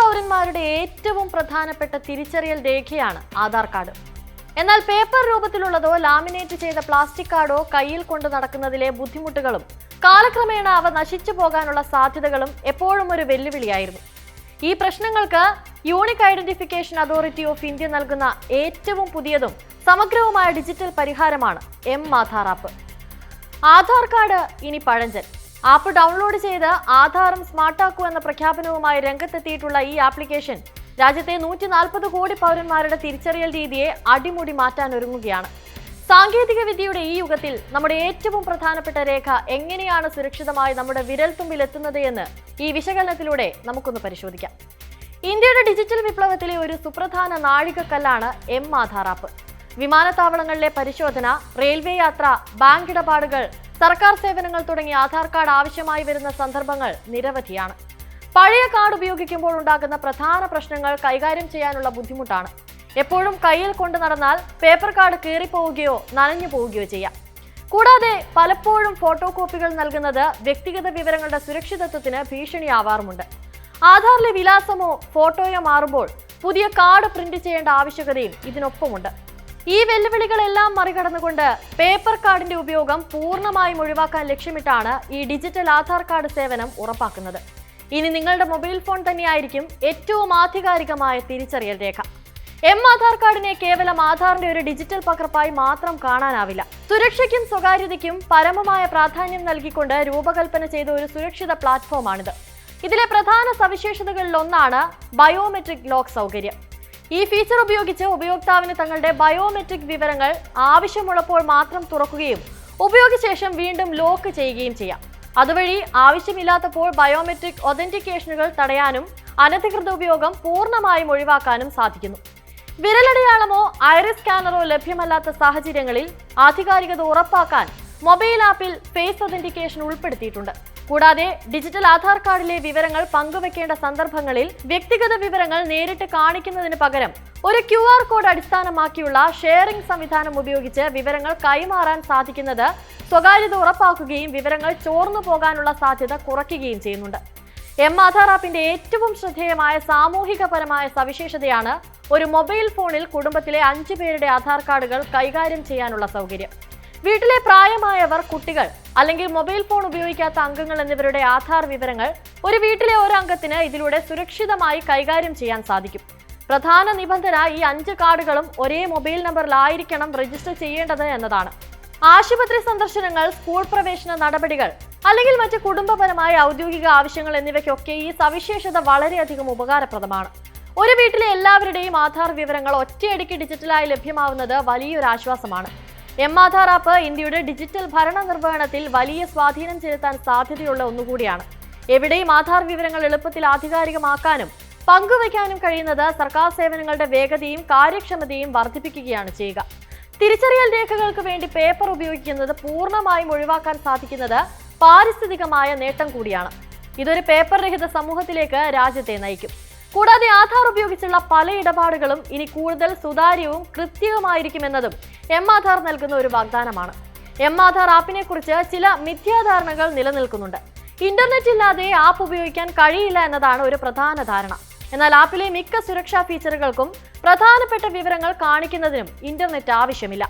പൗരന്മാരുടെ ഏറ്റവും പ്രധാനപ്പെട്ട തിരിച്ചറിയൽ രേഖയാണ് ആധാർ കാർഡ്. എന്നാൽ പേപ്പർ രൂപത്തിലുള്ളതോ ലാമിനേറ്റ് ചെയ്ത പ്ലാസ്റ്റിക് കാർഡോ കയ്യിൽ കൊണ്ട് നടക്കുന്നതിലെ ബുദ്ധിമുട്ടുകളും കാലക്രമേണ അവ നശിച്ചു പോകാനുള്ള സാധ്യതകളും എപ്പോഴും ഒരു വെല്ലുവിളിയായിരുന്നു. ഈ പ്രശ്നങ്ങൾക്ക് unique identification authority of India നൽകുന്ന ഏറ്റവും പുതിയതും സമഗ്രവുമായ ഡിജിറ്റൽ പരിഹാരമാണ് M Aadhaar app. Aadhaar card ഇനി പഴഞ്ചൻ. ആപ്പ് ഡൗൺലോഡ് ചെയ്ത് ആധാറും സ്മാർട്ടാക്കൂ എന്ന പ്രഖ്യാപനവുമായി രംഗത്തെത്തിയിട്ടുള്ള ഈ ആപ്ലിക്കേഷൻ രാജ്യത്തെ നൂറ്റി നാൽപ്പത് കോടി പൗരന്മാരുടെ തിരിച്ചറിയൽ രീതിയെ അടിമുടി മാറ്റാൻ ഒരുങ്ങുകയാണ്. സാങ്കേതിക വിദ്യയുടെ ഈ യുഗത്തിൽ നമ്മുടെ ഏറ്റവും പ്രധാനപ്പെട്ട രേഖ എങ്ങനെയാണ് സുരക്ഷിതമായി നമ്മുടെ വിരൽത്തുമ്പിൽ എത്തുന്നത് എന്ന് ഈ വിശകലനത്തിലൂടെ നമുക്കൊന്ന് പരിശോധിക്കാം. ഇന്ത്യയുടെ ഡിജിറ്റൽ വിപ്ലവത്തിലെ ഒരു സുപ്രധാന നാഴികക്കല്ലാണ് എം ആധാർ ആപ്പ്. വിമാനത്താവളങ്ങളിലെ പരിശോധന റെയിൽവേ യാത്ര ബാങ്ക് ഇടപാടുകൾ സർക്കാർ സേവനങ്ങൾ തുടങ്ങി ആധാർ കാർഡ് ആവശ്യമായി വരുന്ന സന്ദർഭങ്ങൾ നിരവധിയാണ്. പഴയ കാർഡ് ഉപയോഗിക്കുമ്പോൾ ഉണ്ടാകുന്ന പ്രധാന പ്രശ്നങ്ങൾ കൈകാര്യം ചെയ്യാനുള്ള ബുദ്ധിമുട്ടാണ്. എപ്പോഴും കയ്യിൽ കൊണ്ടു നടന്നാൽ പേപ്പർ കാർഡ് കീറിപ്പോവുകയോ നനഞ്ഞു പോവുകയോ ചെയ്യാം. കൂടാതെ പലപ്പോഴും ഫോട്ടോ കോപ്പികൾ നൽകുന്നത് വ്യക്തിഗത വിവരങ്ങളുടെ സുരക്ഷിതത്വത്തിന് ഭീഷണിയാവാറുമുണ്ട്. ആധാറിലെ വിലാസമോ ഫോട്ടോയോ മാറുമ്പോൾ പുതിയ കാർഡ് പ്രിന്റ് ചെയ്യേണ്ട ആവശ്യകതയും ഇതിനൊപ്പമുണ്ട്. ഈ വെല്ലുവിളികളെല്ലാം മറികടന്നുകൊണ്ട് പേപ്പർ കാർഡിന്റെ ഉപയോഗം പൂർണമായും ഒഴിവാക്കാൻ ലക്ഷ്യമിട്ടാണ് ഈ ഡിജിറ്റൽ ആധാർ കാർഡ് സേവനം ഉറപ്പാക്കുന്നത്. ഇനി നിങ്ങളുടെ മൊബൈൽ ഫോൺ തന്നെയായിരിക്കും ഏറ്റവും ആധികാരികമായ തിരിച്ചറിയൽ രേഖ. എം ആധാർ കാർഡിനെ കേവലം ആധാറിന്റെ ഒരു ഡിജിറ്റൽ പകർപ്പായി മാത്രം കാണാനാവില്ല. സുരക്ഷയ്ക്കും സ്വകാര്യതയ്ക്കും പരമമായ പ്രാധാന്യം നൽകിക്കൊണ്ട് രൂപകൽപ്പന ചെയ്ത ഒരു സുരക്ഷിത പ്ലാറ്റ്ഫോമാണിത് ഇതിലെ പ്രധാന സവിശേഷതകളിൽ ഒന്നാണ് ബയോമെട്രിക് ലോക്ക് സൗകര്യം. ഈ ഫീച്ചർ ഉപയോഗിച്ച് ഉപയോക്താവിന് തങ്ങളുടെ ബയോമെട്രിക് വിവരങ്ങൾ ആവശ്യമുള്ളപ്പോൾ മാത്രം തുറക്കുകയും ഉപയോഗിച്ച ശേഷം വീണ്ടും ലോക്ക് ചെയ്യുകയും ചെയ്യാം. അതുവഴി ആവശ്യമില്ലാത്തപ്പോൾ ബയോമെട്രിക് ഒതന്റിക്കേഷനുകൾ തടയാനും അനധികൃത ഉപയോഗം പൂർണമായും ഒഴിവാക്കാനും സാധിക്കുന്നു. വിരലടയാളമോ ഐറിസ് സ്കാനറോ ലഭ്യമല്ലാത്ത സാഹചര്യങ്ങളിൽ ആധികാരികത ഉറപ്പാക്കാൻ മൊബൈൽ ആപ്പിൽ ഫേസ് ഒതന്റിക്കേഷൻ ഉൾപ്പെടുത്തിയിട്ടുണ്ട്. കൂടാതെ ഡിജിറ്റൽ ആധാർ കാർഡിലെ വിവരങ്ങൾ പങ്കുവെക്കേണ്ട സന്ദർഭങ്ങളിൽ വ്യക്തിഗത വിവരങ്ങൾ നേരിട്ട് കാണിക്കുന്നതിന് പകരം ഒരു ക്യു ആർ കോഡ് അടിസ്ഥാനമാക്കിയുള്ള ഷെയറിംഗ് സംവിധാനം ഉപയോഗിച്ച് വിവരങ്ങൾ കൈമാറാൻ സാധിക്കുന്നത് സ്വകാര്യത ഉറപ്പാക്കുകയും വിവരങ്ങൾ ചോർന്നു പോകാനുള്ള സാധ്യത കുറയ്ക്കുകയും ചെയ്യുന്നുണ്ട്. എം ആധാർ ആപ്പിന്റെ ഏറ്റവും ശ്രദ്ധേയമായ സാമൂഹികപരമായ സവിശേഷതയാണ് ഒരു മൊബൈൽ ഫോണിൽ കുടുംബത്തിലെ അഞ്ചു പേരുടെ ആധാർ കാർഡുകൾ കൈകാര്യം ചെയ്യാനുള്ള സൗകര്യം. വീട്ടിലെ പ്രായമായവർ കുട്ടികൾ അല്ലെങ്കിൽ മൊബൈൽ ഫോൺ ഉപയോഗിക്കാത്ത അംഗങ്ങൾ എന്നിവരുടെ ആധാർ വിവരങ്ങൾ ഒരു വീട്ടിലെ ഒരു അംഗത്തിന് ഇതിലൂടെ സുരക്ഷിതമായി കൈകാര്യം ചെയ്യാൻ സാധിക്കും. പ്രധാന നിബന്ധന ഈ അഞ്ച് കാർഡുകളും ഒരേ മൊബൈൽ നമ്പറിലായിരിക്കണം രജിസ്റ്റർ ചെയ്യേണ്ടത് എന്നതാണ്. ആശുപത്രി സന്ദർശനങ്ങൾ സ്കൂൾ പ്രവേശന നടപടികൾ അല്ലെങ്കിൽ മറ്റ് കുടുംബപരമായ ഔദ്യോഗിക ആവശ്യങ്ങൾ എന്നിവയ്ക്കൊക്കെ ഈ സവിശേഷത വളരെയധികം ഉപകാരപ്രദമാണ്. ഒരു വീട്ടിലെ എല്ലാവരുടെയും ആധാർ വിവരങ്ങൾ ഒറ്റയടിക്ക് ഡിജിറ്റലായി ലഭ്യമാവുന്നത് വലിയൊരു ആശ്വാസമാണ്. എം ആധാർ ആപ്പ് ഇന്ത്യയുടെ ഡിജിറ്റൽ ഭരണ നിർവഹണത്തിൽ വലിയ സ്വാധീനം ചെലുത്താൻ സാധ്യതയുള്ള ഒന്നുകൂടിയാണ്. എവിടെയും ആധാർ വിവരങ്ങൾ എളുപ്പത്തിൽ ആധികാരികമാക്കാനും പങ്കുവയ്ക്കാനും കഴിയുന്നത് സർക്കാർ സേവനങ്ങളുടെ വേഗതയും കാര്യക്ഷമതയും വർദ്ധിപ്പിക്കുകയാണ് ചെയ്യുക. തിരിച്ചറിയൽ രേഖകൾക്ക് വേണ്ടി പേപ്പർ ഉപയോഗിക്കുന്നത് പൂർണമായും ഒഴിവാക്കാൻ സാധിക്കുന്നത് പാരിസ്ഥിതികമായ നേട്ടം കൂടിയാണ്. ഇതൊരു പേപ്പർ രഹിത സമൂഹത്തിലേക്ക് രാജ്യത്തെ നയിക്കും. കൂടാതെ ആധാർ ഉപയോഗിച്ചുള്ള പല ഇടപാടുകളും ഇനി കൂടുതൽ സുതാര്യവും കൃത്യവുമായിരിക്കുമെന്നതും എം ആധാർ നൽകുന്ന ഒരു വാഗ്ദാനമാണ്. എം ആധാർ ആപ്പിനെ കുറിച്ച് ചില മിഥ്യാധാരണകൾ നിലനിൽക്കുന്നുണ്ട്. ഇന്റർനെറ്റ് ഇല്ലാതെ ആപ്പ് ഉപയോഗിക്കാൻ കഴിയില്ല എന്നതാണ് ഒരു പ്രധാന ധാരണ. എന്നാൽ ആപ്പിലെ മിക്ക സുരക്ഷാ ഫീച്ചറുകൾക്കും പ്രധാനപ്പെട്ട വിവരങ്ങൾ കാണിക്കുന്നതിനും ഇന്റർനെറ്റ് ആവശ്യമില്ല.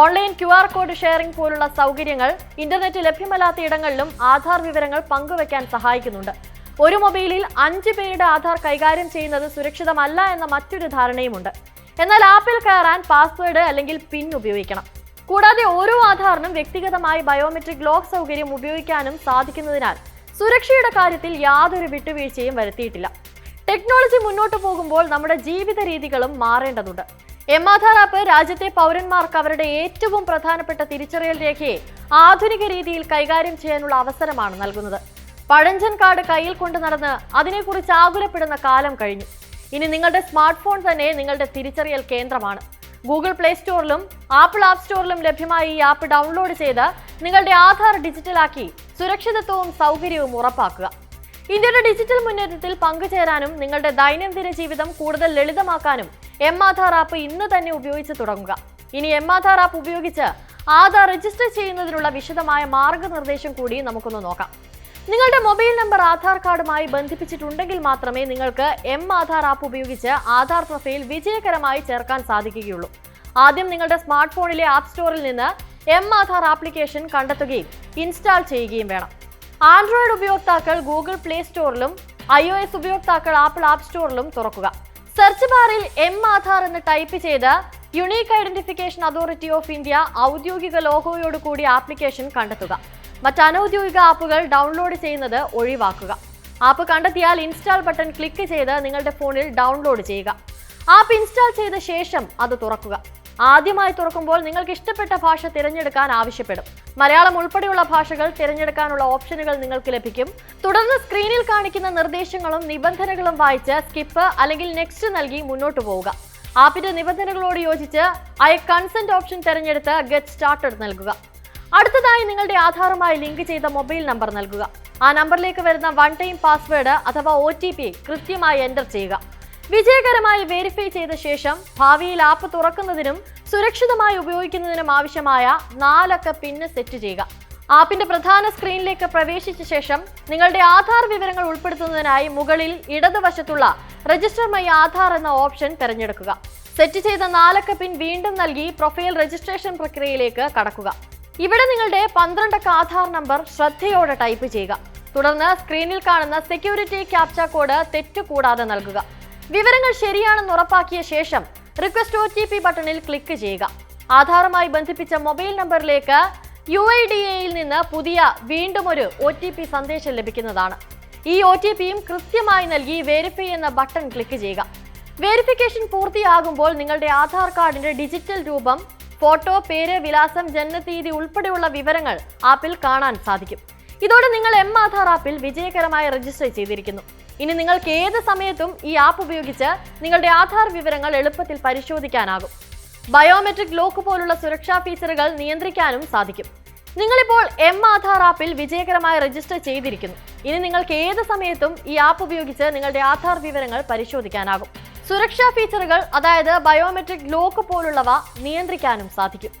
Online Q R code sharing പോലുള്ള സൗകര്യങ്ങൾ ഇന്റർനെറ്റ് ലഭ്യമല്ലാത്ത ഇടങ്ങളിലും ആധാർ വിവരങ്ങൾ പങ്കുവയ്ക്കാൻ സഹായിക്കുന്നുണ്ട്. ഒരു മൊബൈലിൽ അഞ്ച് പേരുടെ ആധാർ കൈകാര്യം ചെയ്യുന്നത് സുരക്ഷിതമല്ല എന്ന മറ്റൊരു ധാരണയുമുണ്ട്. എന്നാൽ ആപ്പിൽ കയറാൻ പാസ്വേഡ് അല്ലെങ്കിൽ പിൻ ഉപയോഗിക്കണം. കൂടാതെ ഓരോ ആധാറിനും വ്യക്തിഗതമായി ബയോമെട്രിക് ലോക്ക് സൗകര്യം ഉപയോഗിക്കാനും സാധിക്കുന്നതിനാൽ സുരക്ഷയുടെ കാര്യത്തിൽ യാതൊരു വിട്ടുവീഴ്ചയും വരുത്തിയിട്ടില്ല. ടെക്നോളജി മുന്നോട്ട് പോകുമ്പോൾ നമ്മുടെ ജീവിത രീതികളും മാറേണ്ടതുണ്ട്. എം ആധാർ ആപ്പ് രാജ്യത്തെ പൗരന്മാർക്ക് അവരുടെ ഏറ്റവും പ്രധാനപ്പെട്ട തിരിച്ചറിയൽ രേഖയെ ആധുനിക രീതിയിൽ കൈകാര്യം ചെയ്യാനുള്ള അവസരമാണ് നൽകുന്നത്. പഴഞ്ചൻ കാർഡ് കയ്യിൽ കൊണ്ടു നടന്ന് അതിനെക്കുറിച്ച് ആകുലപ്പെടുന്ന കാലം കഴിഞ്ഞു. ഇനി നിങ്ങളുടെ സ്മാർട്ട് ഫോൺ തന്നെ നിങ്ങളുടെ തിരിച്ചറിയൽ കേന്ദ്രമാണ്. ഗൂഗിൾ പ്ലേ സ്റ്റോറിലും ആപ്പിൾ ആപ്പ് സ്റ്റോറിലും ലഭ്യമായ ഈ ആപ്പ് ഡൗൺലോഡ് ചെയ്ത് നിങ്ങളുടെ ആധാർ ഡിജിറ്റലാക്കി സുരക്ഷിതത്വവും സൗകര്യവും ഉറപ്പാക്കുക. ഇന്ത്യയുടെ ഡിജിറ്റൽ മുന്നേറ്റത്തിൽ പങ്കുചേരാനും നിങ്ങളുടെ ദൈനംദിന ജീവിതം കൂടുതൽ ലളിതമാക്കാനും എം ആധാർ ആപ്പ് ഇന്ന് തന്നെ ഉപയോഗിച്ച് തുടങ്ങുക. ഇനി എം ആധാർ ആപ്പ് ഉപയോഗിച്ച് ആധാർ രജിസ്റ്റർ ചെയ്യുന്നതിനുള്ള വിശദമായ മാർഗനിർദ്ദേശം കൂടി നമുക്കൊന്ന് നോക്കാം. നിങ്ങളുടെ മൊബൈൽ നമ്പർ ആധാർ കാർഡുമായി ബന്ധിപ്പിച്ചിട്ടുണ്ടെങ്കിൽ മാത്രമേ നിങ്ങൾക്ക് എം ആധാർ ആപ്പ് ഉപയോഗിച്ച് ആധാർ പ്രൊഫൈൽ വിജയകരമായി ചേർക്കാൻ സാധിക്കുകയുള്ളൂ. ആദ്യം നിങ്ങളുടെ സ്മാർട്ട് ഫോണിലെ ആപ്പ് സ്റ്റോറിൽ നിന്ന് എം ആധാർ ആപ്ലിക്കേഷൻ കണ്ടെത്തുകയും ഇൻസ്റ്റാൾ ചെയ്യുകയും വേണം. ആൻഡ്രോയിഡ് ഉപയോക്താക്കൾ ഗൂഗിൾ പ്ലേ സ്റ്റോറിലും ഐ ഒ എസ് ഉപയോക്താക്കൾ ആപ്പിൾ ആപ്പ് സ്റ്റോറിലും തുറക്കുക. സെർച്ച് ബാറിൽ എം ആധാർ എന്ന് ടൈപ്പ് ചെയ്ത് unique identification authority of India ഔദ്യോഗിക ലോഗോയോട് കൂടി ആപ്ലിക്കേഷൻ കണ്ടെത്തുക. മറ്റ് അനൌദ്യോഗിക ആപ്പുകൾ ഡൗൺലോഡ് ചെയ്യുന്നത് ഒഴിവാക്കുക. ആപ്പ് കണ്ടെത്തിയാൽ ഇൻസ്റ്റാൾ ബട്ടൺ ക്ലിക്ക് ചെയ്ത് നിങ്ങളുടെ ഫോണിൽ ഡൗൺലോഡ് ചെയ്യുക. ആപ്പ് ഇൻസ്റ്റാൾ ചെയ്ത ശേഷം അത് തുറക്കുക. ആദ്യമായി തുറക്കുമ്പോൾ നിങ്ങൾക്ക് ഇഷ്ടപ്പെട്ട ഭാഷ തിരഞ്ഞെടുക്കാൻ ആവശ്യപ്പെടും. മലയാളം ഉൾപ്പെടെയുള്ള ഭാഷകൾ തിരഞ്ഞെടുക്കാനുള്ള ഓപ്ഷനുകൾ നിങ്ങൾക്ക് ലഭിക്കും. തുടർന്ന് സ്ക്രീനിൽ കാണിക്കുന്ന നിർദ്ദേശങ്ങളും നിബന്ധനകളും വായിച്ച് സ്കിപ്പ് അല്ലെങ്കിൽ നെക്സ്റ്റ് നൽകി മുന്നോട്ട് പോവുക. ആപ്പിന്റെ നിബന്ധനകളോട് യോജിച്ച് ഐ കൺസെന്റ് ഓപ്ഷൻ തിരഞ്ഞെടുത്ത് ഗെറ്റ് സ്റ്റാർട്ടഡ് നൽകുക. അടുത്തതായി നിങ്ങളുടെ ആധാറുമായി ലിങ്ക് ചെയ്ത മൊബൈൽ നമ്പർ നൽകുക. ആ നമ്പറിലേക്ക് വരുന്ന വൺ ടൈം പാസ്വേഡ് അഥവാ ഒ ടി പി കൃത്യമായി എന്റർ ചെയ്യുക. വിജയകരമായി വെരിഫൈ ചെയ്ത ശേഷം ഭാവിയിൽ ആപ്പ് തുറക്കുന്നതിനും സുരക്ഷിതമായി ഉപയോഗിക്കുന്നതിനും ആവശ്യമായ നാലക്ക പിന്ന് സെറ്റ് ചെയ്യുക. ആപ്പിന്റെ പ്രധാന സ്ക്രീനിലേക്ക് പ്രവേശിച്ച ശേഷം നിങ്ങളുടെ ആധാർ വിവരങ്ങൾ ഉൾപ്പെടുത്തുന്നതിനായി മുകളിൽ ഇടതുവശത്തുള്ള രജിസ്റ്റർ മൈ ആധാർ എന്ന ഓപ്ഷൻ തിരഞ്ഞെടുക്കുക. സെറ്റ് ചെയ്ത നാലക്ക പിൻ വീണ്ടും നൽകി പ്രൊഫൈൽ രജിസ്ട്രേഷൻ പ്രക്രിയയിലേക്ക് കടക്കുക. ഇവിടെ നിങ്ങളുടെ പന്ത്രണ്ടക്ക ആധാർ നമ്പർ ശ്രദ്ധയോടെ ടൈപ്പ് ചെയ്യുക. തുടർന്ന് സ്ക്രീനിൽ കാണുന്ന സെക്യൂരിറ്റി ക്യാപ്ച കോഡ് തെറ്റുകൂടാതെ നൽകുക. വിവരങ്ങൾ ശരിയാണെന്ന് ഉറപ്പാക്കിയ ശേഷം റിക്വസ്റ്റ് ഒ ടി പി ബട്ടണിൽ ക്ലിക്ക് ചെയ്യുക. ആധാറുമായി ബന്ധിപ്പിച്ച മൊബൈൽ നമ്പറിലേക്ക് യു ഐ ഡി എയിൽ നിന്ന് പുതിയ വീണ്ടും ഒരു ഒ ടി പി സന്ദേശം ലഭിക്കുന്നതാണ്. ഈ ഒ ടി പിയും കൃത്യമായി നൽകി വെരിഫൈ എന്ന ബട്ടൺ ക്ലിക്ക് ചെയ്യുക. വെരിഫിക്കേഷൻ പൂർത്തിയാകുമ്പോൾ നിങ്ങളുടെ ആധാർ കാർഡിന്റെ ഡിജിറ്റൽ രൂപം ഫോട്ടോ പേര് വിലാസം ജന്മതീയതി ഉൾപ്പെടെയുള്ള വിവരങ്ങൾ ആപ്പിൽ കാണാൻ സാധിക്കും. ഇതോടെ നിങ്ങൾ എം ആധാർ ആപ്പിൽ വിജയകരമായി രജിസ്റ്റർ ചെയ്തിരിക്കുന്നു. ഇനി നിങ്ങൾക്ക് ഏത് സമയത്തും ഈ ആപ്പ് ഉപയോഗിച്ച് നിങ്ങളുടെ ആധാർ വിവരങ്ങൾ എളുപ്പത്തിൽ പരിശോധിക്കാനാകും. ബയോമെട്രിക് ലോക്ക് പോലുള്ള സുരക്ഷാ ഫീച്ചറുകൾ നിയന്ത്രിക്കാനും സാധിക്കും. നിങ്ങളിപ്പോൾ എം ആധാർ ആപ്പിൽ വിജയകരമായി രജിസ്റ്റർ ചെയ്തിരിക്കുന്നു. ഇനി നിങ്ങൾക്ക് ഏത് സമയത്തും ഈ ആപ്പ് ഉപയോഗിച്ച് നിങ്ങളുടെ ആധാർ വിവരങ്ങൾ പരിശോധിക്കാനാകും. സുരക്ഷാ ഫീച്ചറുകൾ അതായത് ബയോമെട്രിക് ലോക്ക് പോലുള്ളവ നിയന്ത്രിക്കാനും സാധിക്കും.